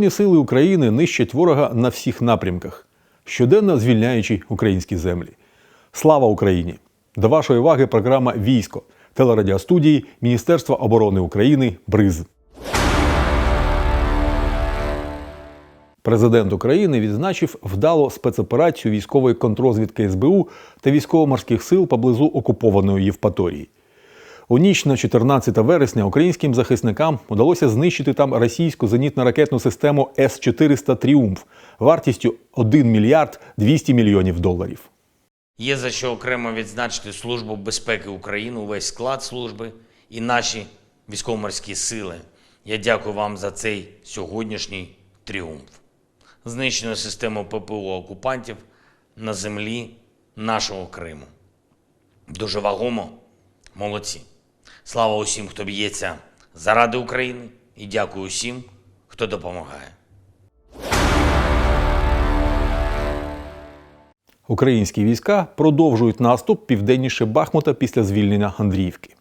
Збройні сили України нищать ворога на всіх напрямках, щоденно звільняючи українські землі. Слава Україні! До вашої уваги програма Військо телерадіостудії Міністерства оборони України БРИЗ. Президент України відзначив вдалу спецоперацію військової контрозвідки СБУ та військово-морських сил поблизу окупованої Євпаторії. У ніч на 14 вересня українським захисникам удалося знищити там російську зенітно-ракетну систему С-400 Тріумф вартістю 1 мільярд 200 мільйонів доларів. Є за що окремо відзначити Службу безпеки України, увесь склад служби і наші військово-морські сили. Я дякую вам за цей сьогоднішній тріумф. Знищено систему ППО окупантів на землі нашого Криму. Дуже вагомо, молодці. Слава усім, хто б'ється заради України, і дякую усім, хто допомагає. Українські війська продовжують наступ південніше Бахмута після звільнення Андріївки.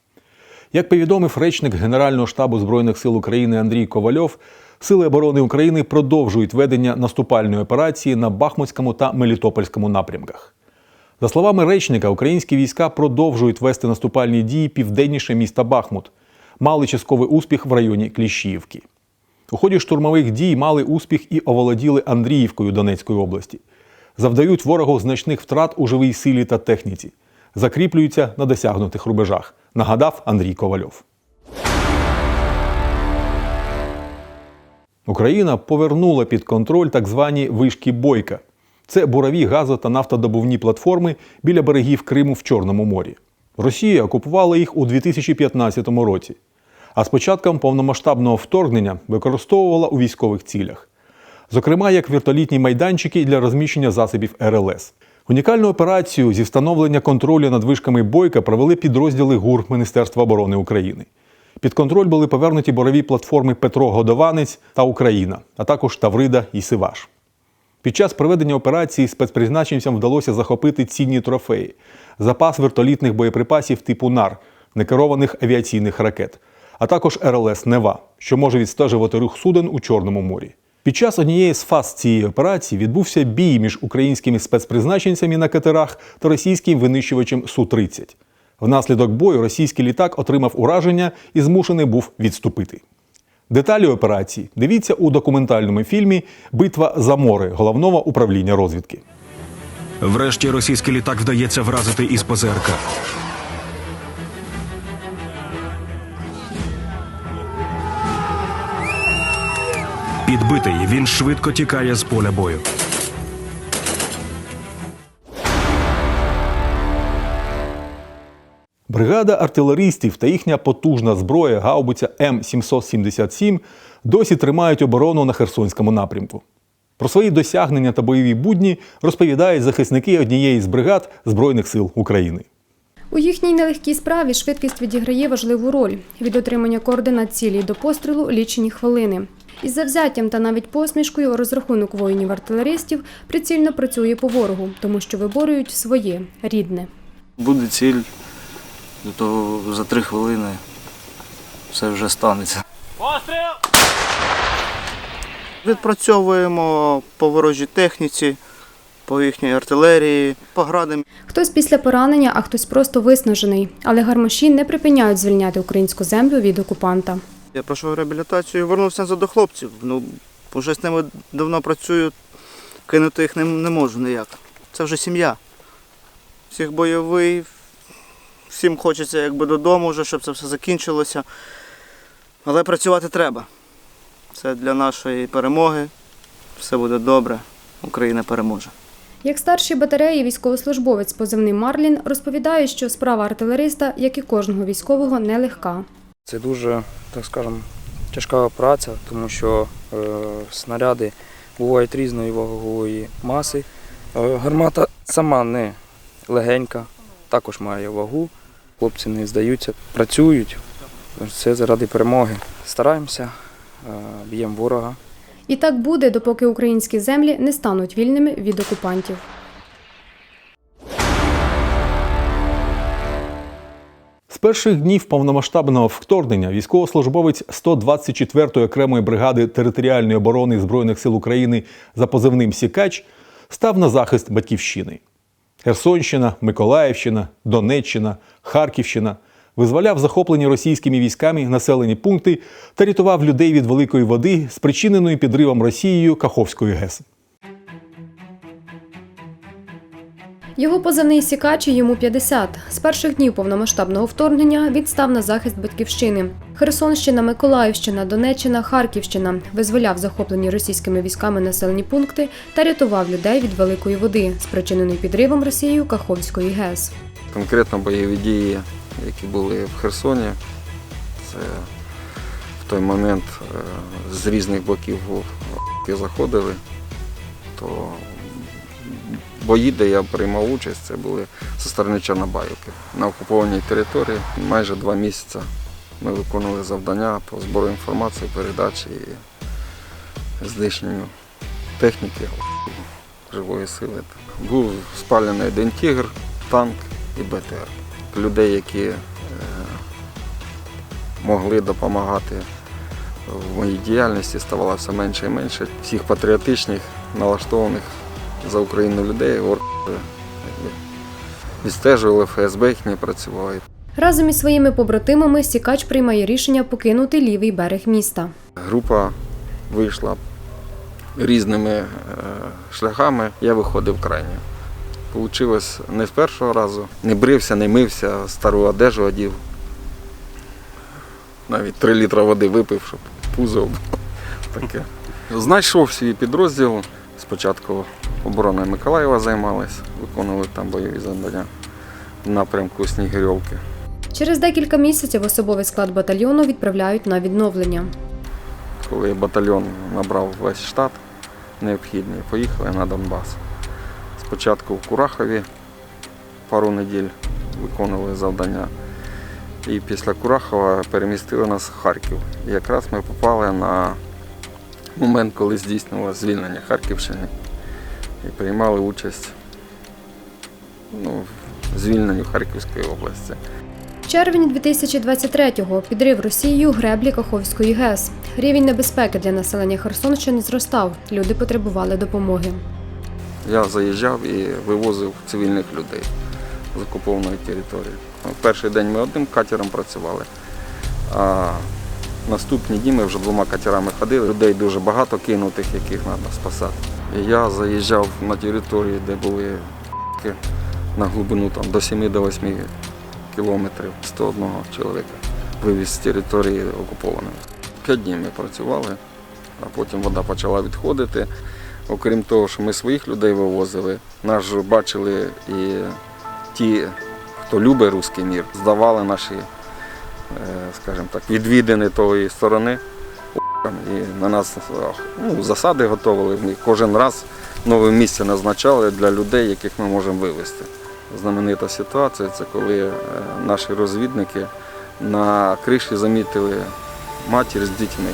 Як повідомив речник Генерального штабу Збройних сил України Андрій Ковальов, Сили оборони України продовжують ведення наступальної операції на Бахмутському та Мелітопольському напрямках. За словами речника, українські війська продовжують вести наступальні дії південніше міста Бахмут, мали частковий успіх в районі Кліщіївки. У ході штурмових дій мали успіх і оволоділи Андріївкою Донецької області. Завдають ворогу значних втрат у живій силі та техніці. Закріплюються на досягнутих рубежах, нагадав Андрій Ковальов. Україна повернула під контроль так звані вишки Бойка. Це бурові газо та нафтодобувні платформи біля берегів Криму в Чорному морі. Росія окупувала їх у 2015 році, а з початком повномасштабного вторгнення використовувала у військових цілях. Зокрема, як віртолітні майданчики для розміщення засобів РЛС. Унікальну операцію зі встановлення контролю над вишками Бойка провели підрозділи ГУР Міністерства оборони України. Під контроль були повернуті борові платформи Петро Годованець та Україна, а також Таврида і Сиваш. Під час проведення операції спецпризначенцям вдалося захопити цінні трофеї, запас вертолітних боєприпасів типу НАР, некерованих авіаційних ракет, а також РЛС Нева, що може відстежувати рух суден у Чорному морі. Під час однієї з фаз цієї операції відбувся бій між українськими спецпризначенцями на катерах та російським винищувачем Су-30. Внаслідок бою російський літак отримав ураження і змушений був відступити. Деталі операції дивіться у документальному фільмі Битва за море головного управління розвідки. Врешті російський літак вдається вразити із ПЗРК. Підбитий він швидко тікає з поля бою. Бригада артилеристів та їхня потужна зброя гаубиця М777 досі тримають оборону на Херсонському напрямку. Про свої досягнення та бойові будні розповідають захисники однієї з бригад Збройних сил України. У їхній нелегкій справі швидкість відіграє важливу роль від отримання координат цілі до пострілу лічені хвилини. Із завзяттям та навіть посмішкою розрахунок воїнів-артилеристів прицільно працює по ворогу, тому що виборюють своє рідне. Буде ціль, то за три хвилини все вже станеться. Відпрацьовуємо по ворожій техніці, по їхній артилерії, по градам. Хтось після поранення, а хтось просто виснажений. Але гармаші не припиняють звільняти українську землю від окупанта. Я пройшов реабілітацію і вернувся до хлопців. Ну, вже з ними давно працюю, кинути їх не, не можу ніяк. Це вже сім'я. Всіх бойовий, всім хочеться якби додому, вже, щоб це все закінчилося. Але працювати треба. Це для нашої перемоги. Все буде добре. Україна переможе. Як старший батареї військовослужбовець позивний Марлін розповідає, що справа артилериста, як і кожного військового, нелегка. Це дуже, так скажемо, тяжка праця, тому що е, снаряди бувають різної вагової маси. Е, гармата сама не легенька, також має вагу. Хлопці не здаються, працюють. Все заради перемоги. Стараємося, е, б'ємо ворога. І так буде, допоки українські землі не стануть вільними від окупантів. З перших днів повномасштабного вторгнення військовослужбовець 124-ї окремої бригади територіальної оборони Збройних сил України за позивним Сікач став на захист батьківщини. Херсонщина, Миколаївщина, Донеччина, Харківщина визволяв захоплені російськими військами населені пункти та рятував людей від великої води, спричиненої підривом Росією Каховської ГЕС. Його позивний Сікач і йому 50. З перших днів повномасштабного вторгнення він став на захист батьківщини. Херсонщина, Миколаївщина, Донеччина, Харківщина визволяв захоплені російськими військами населені пункти та рятував людей від великої води, спричиненої підривом Росією Каховської ГЕС. Конкретно бойові дії, які були в Херсоні, це в той момент е, з різних боків заходили, то бої, де я приймав участь, це були зі сторони Чорнобаївки. На окупованій території майже два місяці ми виконували завдання по збору інформації, передачі і знищенню техніки живої сили. Був спалений один тігр, танк і БТР. Людей, які е, могли допомагати в моїй діяльності, ставало все менше і менше. Всіх патріотичних, налаштованих за Україну людей орки відстежували, ФСБ їх не працювали. Разом із своїми побратимами Сікач приймає рішення покинути лівий берег міста. Група вийшла різними е, шляхами, я виходив крайньо. Получилось не з першого разу. Не брився, не мився, стару одежу одів. Навіть три літра води випив, щоб пузо було таке. Знайшов свій підрозділ. Спочатку обороною Миколаєва займалась, виконували там бойові завдання в напрямку Снігирьовки. Через декілька місяців особовий склад батальйону відправляють на відновлення. коли батальйон набрав весь штат необхідний, поїхали на Донбас. Спочатку в Курахові пару неділь виконували завдання. І після Курахова перемістили нас в Харків. І якраз ми попали на момент, коли здійснювалося звільнення Харківщини і приймали участь ну, в звільненні Харківської області. В червні 2023-го підрив Росією греблі Каховської ГЕС. Рівень небезпеки для населення Херсонщини зростав. Люди потребували допомоги. Я заїжджав і вивозив цивільних людей з окупованої території. Ну, Перший день ми одним катером працювали, а наступні дні ми вже двома катерами ходили. Людей дуже багато кинутих, яких треба спасати. Я заїжджав на території, де були на глибину там, до 7 до 8 кілометрів 101 чоловіка. Вивіз з території окупованої. П'ять днів ми працювали, а потім вода почала відходити. Окрім того, що ми своїх людей вивозили, нас бачили і ті, хто любить русський мір, здавали наші, скажімо так, відвідини тої сторони. І на нас ну, засади готували. Ми кожен раз нове місце назначали для людей, яких ми можемо вивезти. Знаменита ситуація це коли е, наші розвідники на криші замітили матір з дітьми.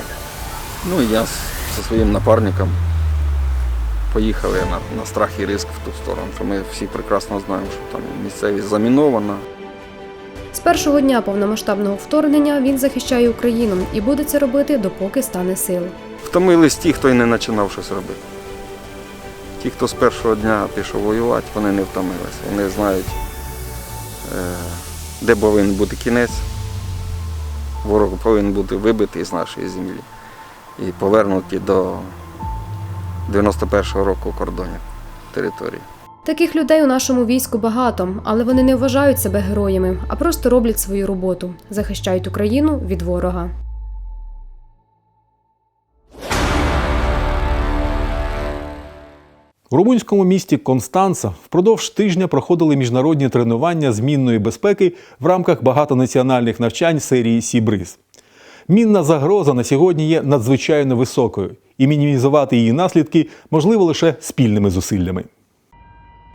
Ну і я зі своїм напарником поїхали на, на страх і риск в ту сторону, ми всі прекрасно знаємо, що там місцевість замінована. З першого дня повномасштабного вторгнення він захищає Україну і буде це робити, допоки стане сил. Втомились ті, хто й не починав щось робити. Ті, хто з першого дня пішов воювати, вони не втомилися. Вони знають, е, де повинен бути кінець. Ворог повинен бути вибитий з нашої землі і повернутий до 91-го року кордонів території. Таких людей у нашому війську багато, але вони не вважають себе героями, а просто роблять свою роботу, захищають Україну від ворога. У румунському місті Констанца впродовж тижня проходили міжнародні тренування з мінної безпеки в рамках багатонаціональних навчань серії Сібриз. Мінна загроза на сьогодні є надзвичайно високою, і мінімізувати її наслідки можливо лише спільними зусиллями.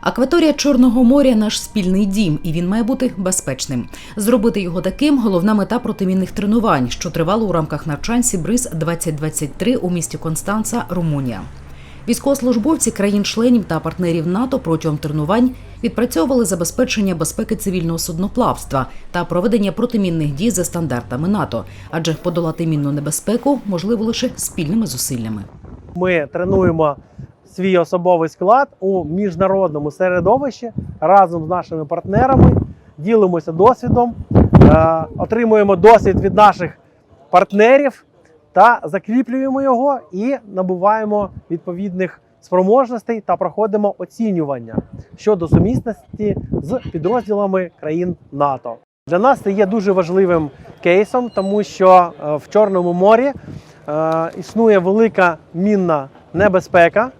Акваторія Чорного моря наш спільний дім, і він має бути безпечним. Зробити його таким головна мета протимінних тренувань, що тривало у рамках навчань Сібриз 2023 у місті Констанца, Румунія. Військовослужбовці країн-членів та партнерів НАТО протягом тренувань Відпрацьовували забезпечення безпеки цивільного судноплавства та проведення протимінних дій за стандартами НАТО, адже подолати мінну небезпеку можливо лише спільними зусиллями. Ми тренуємо свій особовий склад у міжнародному середовищі разом з нашими партнерами, ділимося досвідом, е, отримуємо досвід від наших партнерів та закріплюємо його і набуваємо відповідних спроможностей та проходимо оцінювання щодо сумісності з підрозділами країн НАТО. Для нас це є дуже важливим кейсом, тому що е, в Чорному морі е, існує велика мінна небезпека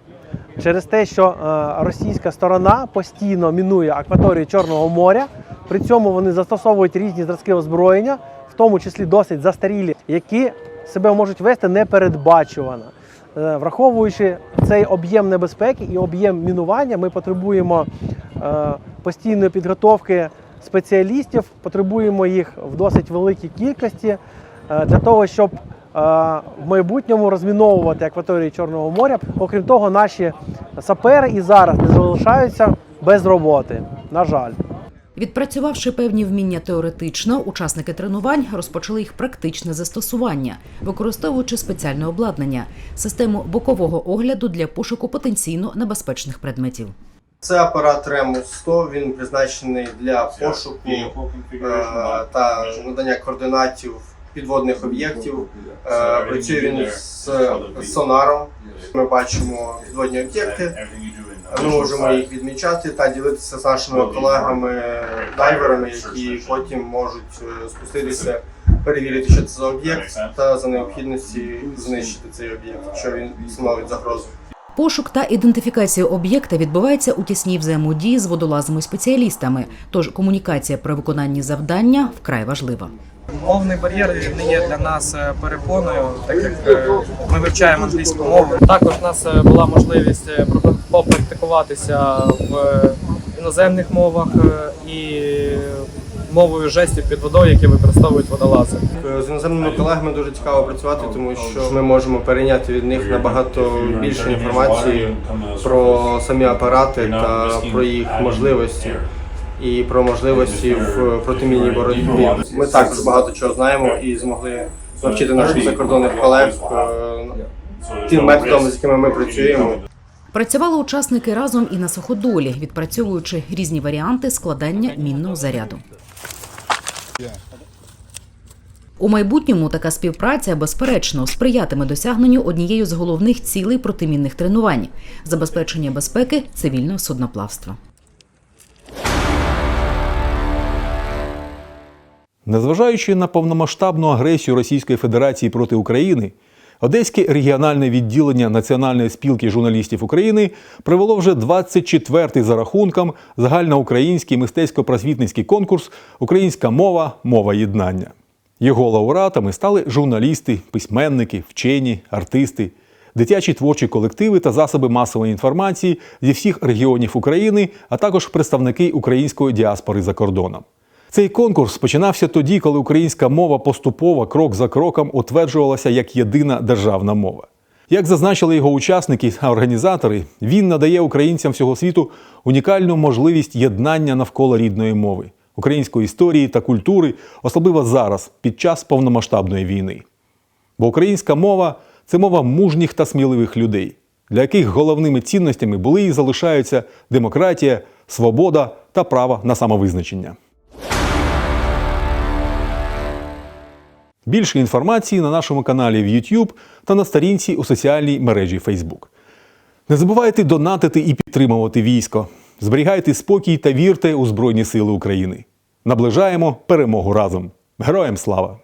через те, що е, російська сторона постійно мінує акваторію Чорного моря. При цьому вони застосовують різні зразки озброєння, в тому числі досить застарілі, які себе можуть вести непередбачувано. Е, Враховуючи цей об'єм небезпеки і об'єм мінування, ми потребуємо е, постійної підготовки спеціалістів, потребуємо їх в досить великій кількості для того, щоб в майбутньому розміновувати акваторії Чорного моря. Окрім того, наші сапери і зараз не залишаються без роботи. На жаль. Відпрацювавши певні вміння теоретично, учасники тренувань розпочали їх практичне застосування, використовуючи спеціальне обладнання, систему бокового огляду для пошуку потенційно небезпечних предметів. Це апарат Remus 100, він призначений для пошуку е, та надання координатів підводних об'єктів. Е, Працює він з сонаром. Ми бачимо підводні об'єкти, ми можемо їх відмічати та ділитися з нашими колегами дайверами, які потім можуть е, спуститися, перевірити, що це за об'єкт, та за необхідності знищити цей об'єкт, якщо він становить загрозу. Пошук та ідентифікація об'єкта відбувається у тісній взаємодії з водолазами-спеціалістами, тож комунікація при виконанні завдання вкрай важлива. Мовний бар'єр не є для нас е, перепоною, так як е, ми вивчаємо англійську мову. Також у нас е, була можливість попрактикуватися в іноземних мовах і мовою жестів під водою, які використовують водолази. З іноземними колегами дуже цікаво працювати, тому що ми можемо перейняти від них набагато більше інформації про самі апарати та про їх можливості і про можливості в протимінній боротьбі. Ми також багато чого знаємо і змогли навчити наших закордонних колег е, тим методом, з якими ми працюємо. Працювали учасники разом і на суходолі, відпрацьовуючи різні варіанти складання мінного заряду. У майбутньому така співпраця безперечно сприятиме досягненню однією з головних цілей протимінних тренувань забезпечення безпеки цивільного судноплавства. Незважаючи на повномасштабну агресію Російської Федерації проти України, Одеське регіональне відділення Національної спілки журналістів України провело вже 24-й за рахунком загальноукраїнський мистецько-просвітницький конкурс Українська мова мова єднання. Його лауреатами стали журналісти, письменники, вчені, артисти, дитячі творчі колективи та засоби масової інформації зі всіх регіонів України, а також представники української діаспори за кордоном. Цей конкурс починався тоді, коли українська мова поступово крок за кроком утверджувалася як єдина державна мова. Як зазначили його учасники та організатори, він надає українцям всього світу унікальну можливість єднання навколо рідної мови, української історії та культури, особливо зараз, під час повномасштабної війни. Бо українська мова це мова мужніх та сміливих людей, для яких головними цінностями були і залишаються демократія, свобода та право на самовизначення. Більше інформації на нашому каналі в YouTube та на сторінці у соціальній мережі Facebook. Не забувайте донатити і підтримувати військо. Зберігайте спокій та вірте у Збройні Сили України. Наближаємо перемогу разом. Героям слава!